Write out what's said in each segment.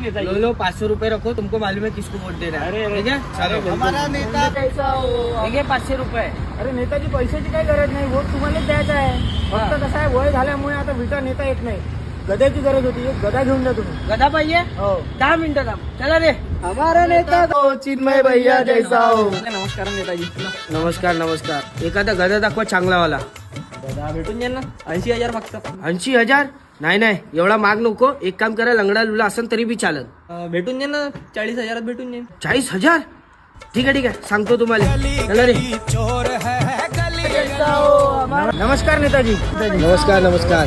Netaji? Low low पाँच सौ रुपए रखो तुमको मालूम है किसको वोट देना है. अरे, अरे। ठीक है? चलो. हमारा नेता कैसा हो पाचशे रुपये. अरे नेताजी पैशाची काही गरज नाही वोट तुम्हालाच द्यायचा आहे. फक्त कसं आहे वय झाल्यामुळे आता विटा नेता येत नाही. गद्याची गरज होती एक गदा घेऊन द्या तुम्ही. गदा पाहिजे? हो. दहा मिनिटं थांब. चला रे. हमारा नेता हो चिन्मय भैया जैसा हो. नमस्कार नेताजी नमस्कार. नमस्कार. एखादा गदा दाखवा चांगलावाला. भेटून जाईल ना? ऐंशी हजार फक्त ऐंशी हजार? नाही नाही. एवढा माग नको. एक काम करा लंगडा लुला असेल तरी बी चालत अं, भेटून जाईल ना? चाळीस हजारात भेटून जाईल. चाळीस हजार? ठीक आहे ठीक आहे. सांगतो तुम्हाला. चला रे. नमस्कार नेताजी. नमस्कार नमस्कार.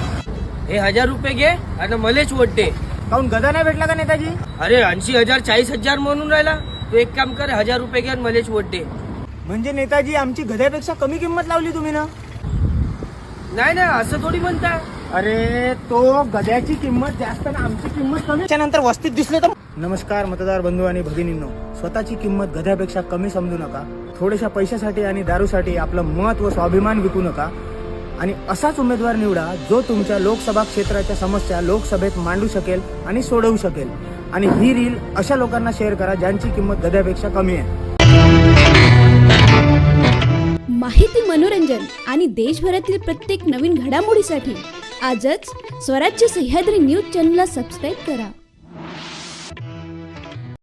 हे हजार रुपये घे आणि मलेच वोट दे काऊन गदा नाही भेटला का नेताजी? अरे ऐंशी हजार चाळीस हजार म्हणून राहिला. तू एक काम कर हजार रुपये घे आणि मलेच वोट दे म्हणजे नेताजी आमची गद्यापेक्षा कमी किंमत लावली तुम्ही ना? नाही नाही असं थोडी म्हणता. अरे तो गद्याची किंमत जास्त ना आमची किंमत कमी. त्यानंतर वस्तीत दिसले तर नमस्कार मतदार बंधू आणि भगिनींनो. स्वतःची किंमत गद्यापेक्षा कमी समजू नका. थोड्याशा पैशासाठी आणि दारूसाठी आपलं मत व स्वाभिमान विकू नका. आणि असाच उमेदवार निवडा जो तुमच्या लोकसभा क्षेत्राच्या समस्या लोकसभेत मांडू शकेल आणि सोडवू शकेल. आणि ही रील अशा लोकांना शेअर करा ज्यांची किंमत गद्यापेक्षा कमी आहे. माहिती मनोरंजन आणि देशभरातील प्रत्येक नवीन घडामोडीसाठी आजच स्वराज्य सह्याद्री न्यूज चॅनलला सबस्क्राईब करा.